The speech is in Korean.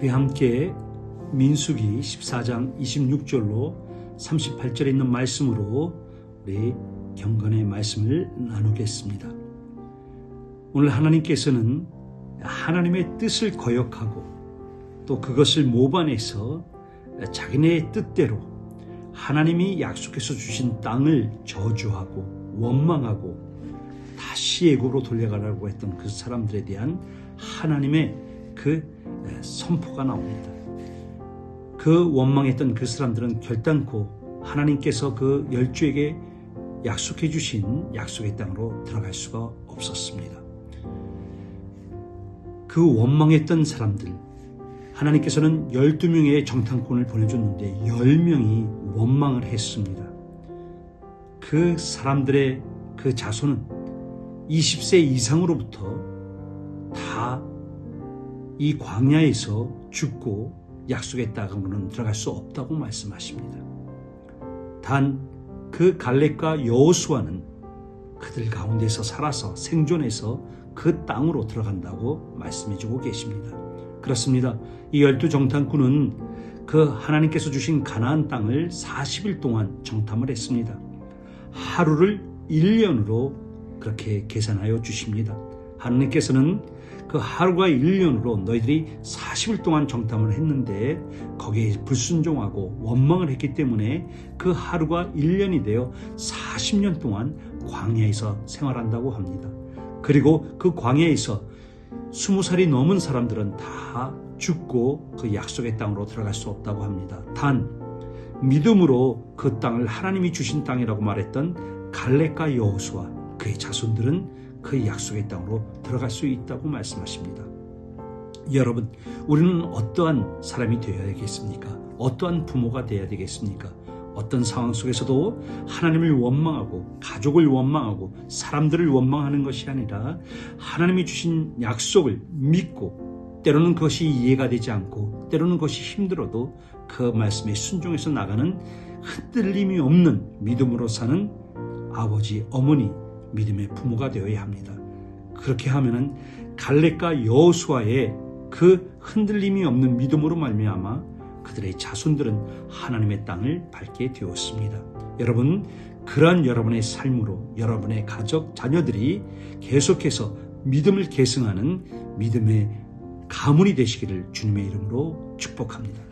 우리 함께 민수기 14장 26절로 38절에 있는 말씀으로 우리 경건의 말씀을 나누겠습니다. 오늘 하나님께서는 하나님의 뜻을 거역하고 또 그것을 모반해서 자기네 뜻대로 하나님이 약속해서 주신 땅을 저주하고 원망하고 다시 애굽으로 돌려가라고 했던 그 사람들에 대한 하나님의 그 선포가 나옵니다. 그 원망했던 그 사람들은 결단코 하나님께서 그 열주에게 약속해 주신 약속의 땅으로 들어갈 수가 없었습니다. 그 원망했던 사람들, 하나님께서는 12명의 정탐꾼을 보내줬는데 10명이 원망을 했습니다. 그 사람들의 그 자손은 20세 이상으로부터 다 이 광야에서 죽고 약속의 땅으로는 들어갈 수 없다고 말씀하십니다. 단 그 갈렙과 여호수아는 그들 가운데서 살아서 생존해서 그 땅으로 들어간다고 말씀해주고 계십니다. 그렇습니다. 이 열두 정탐꾼은 그 하나님께서 주신 가나안 땅을 40일 동안 정탐을 했습니다. 하루를 1년으로 그렇게 계산하여 주십니다. 하나님께서는 그 하루가 1년으로 너희들이 40일 동안 정탐을 했는데 거기에 불순종하고 원망을 했기 때문에 그 하루가 1년이 되어 40년 동안 광야에서 생활한다고 합니다. 그리고 그 광야에서 20살이 넘은 사람들은 다 죽고 그 약속의 땅으로 들어갈 수 없다고 합니다. 단 믿음으로 그 땅을 하나님이 주신 땅이라고 말했던 갈렙과 여호수아 그의 자손들은 그 약속의 땅으로 들어갈 수 있다고 말씀하십니다. 여러분, 우리는 어떠한 사람이 되어야겠습니까? 어떠한 부모가 되어야 되겠습니까? 어떤 상황 속에서도 하나님을 원망하고 가족을 원망하고 사람들을 원망하는 것이 아니라 하나님이 주신 약속을 믿고 때로는 그것이 이해가 되지 않고 때로는 그것이 힘들어도 그 말씀에 순종해서 나가는 흔들림이 없는 믿음으로 사는 아버지, 어머니, 믿음의 부모가 되어야 합니다. 그렇게 하면은 갈렙과 여호수아의 그 흔들림이 없는 믿음으로 말미암아 그들의 자손들은 하나님의 땅을 밟게 되었습니다. 여러분 그러한 여러분의 삶으로 여러분의 가족 자녀들이 계속해서 믿음을 계승하는 믿음의 가문이 되시기를 주님의 이름으로 축복합니다.